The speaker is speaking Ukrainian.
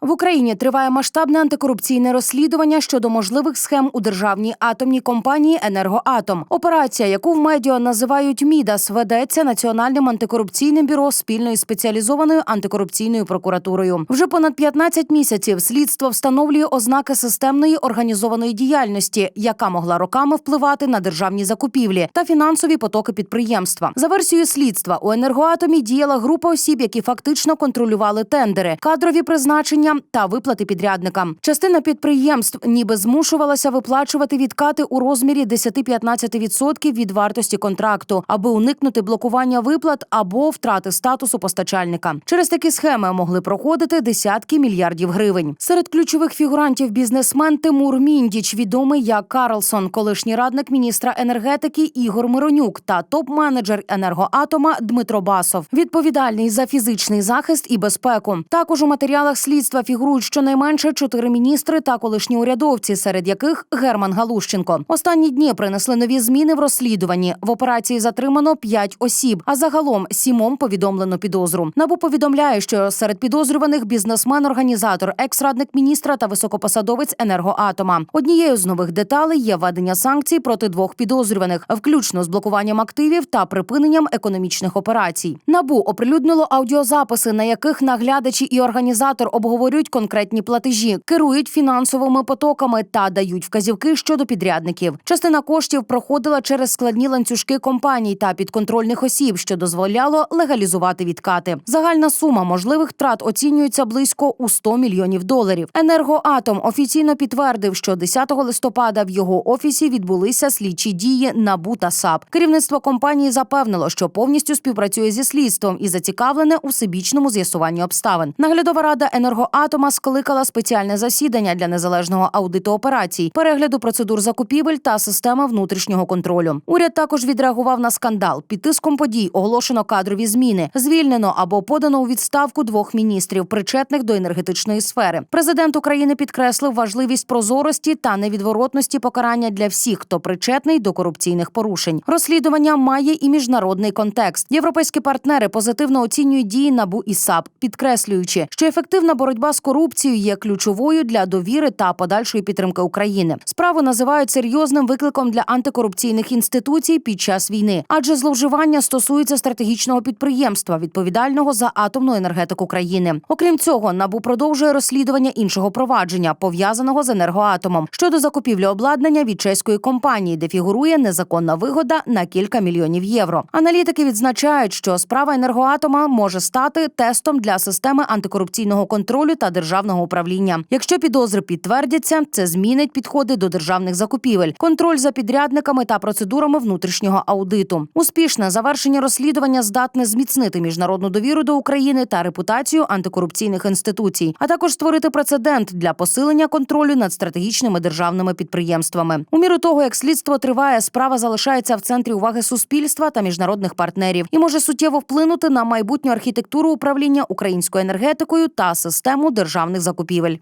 В Україні триває масштабне антикорупційне розслідування щодо можливих схем у державній атомній компанії Енергоатом. Операція, яку в медіа називають Мідас, ведеться Національним антикорупційним бюро спільно із спеціалізованою антикорупційною прокуратурою. Вже понад 15 місяців слідство встановлює ознаки системної організованої діяльності, яка могла роками впливати на державні закупівлі та фінансові потоки підприємства. За версією слідства у енергоатомі діяла група осіб, які фактично контролювали тендери, кадрові призначення та виплати підрядникам. Частина підприємств ніби змушувалася виплачувати відкати у розмірі 10-15% від вартості контракту, аби уникнути блокування виплат або втрати статусу постачальника. Через такі схеми могли проходити десятки мільярдів гривень. Серед ключових фігурантів бізнесмен Тимур Міндіч, відомий як Карлсон, колишній радник міністра енергетики Ігор Миронюк та топ-менеджер енергоатома Дмитро Басов, відповідальний за фізичний захист і безпеку. Також у матеріалах слідства фігурують щонайменше чотири міністри та колишні урядовці, серед яких Герман Галущенко. Останні дні принесли нові зміни в розслідуванні. В операції затримано п'ять осіб, а загалом сімом повідомлено підозру. Набу повідомляє, що серед підозрюваних бізнесмен, організатор, екс-радник міністра та високопосадовець енергоатома. Однією з нових деталей є введення санкцій проти двох підозрюваних, включно з блокуванням активів та припиненням економічних операцій. Набу оприлюднило аудіозаписи, на яких наглядачі і організатор обговорюють конкретні платежі, керують фінансовими потоками та дають вказівки щодо підрядників. Частина коштів проходила через складні ланцюжки компаній та підконтрольних осіб, що дозволяло легалізувати відкати. Загальна сума можливих втрат оцінюється близько у 100 мільйонів доларів. Енергоатом офіційно підтвердив, що 10 листопада в його офісі відбулися слідчі дії НАБУ та САП. Керівництво компанії запевнило, що повністю співпрацює зі слідством і зацікавлене у всебічному з'ясуванні обставин. Наглядова рада енергоатома скликала спеціальне засідання для незалежного аудиту операцій, перегляду процедур закупівель та системи внутрішнього контролю. Уряд також відреагував на скандал. Під тиском подій оголошено кадрові зміни. Звільнено або подано у відставку двох міністрів, причетних до енергетичної сфери. Президент України підкреслив важливість прозорості та невідворотності покарання для всіх, хто причетний до корупційних порушень. Розслідування має і міжнародний контекст. Європейські партнери позитивно оцінюють дії НАБУ і САП, підкреслюючи, що ефективна з корупцією є ключовою для довіри та подальшої підтримки України. Справу називають серйозним викликом для антикорупційних інституцій під час війни, адже зловживання стосується стратегічного підприємства, відповідального за атомну енергетику країни. Окрім цього, набу продовжує розслідування іншого провадження, пов'язаного з енергоатомом щодо закупівлі обладнання від чеської компанії, де фігурує незаконна вигода на кілька мільйонів євро. Аналітики відзначають, що справа енергоатома може стати тестом для системи антикорупційного контролю та державного управління. Якщо підозри підтвердяться, це змінить підходи до державних закупівель, контроль за підрядниками та процедурами внутрішнього аудиту. Успішне завершення розслідування здатне зміцнити міжнародну довіру до України та репутацію антикорупційних інституцій, а також створити прецедент для посилення контролю над стратегічними державними підприємствами. У міру того, як слідство триває, справа залишається в центрі уваги суспільства та міжнародних партнерів і може суттєво вплинути на майбутню архітектуру управління українською енергетикою та систему державних закупівель.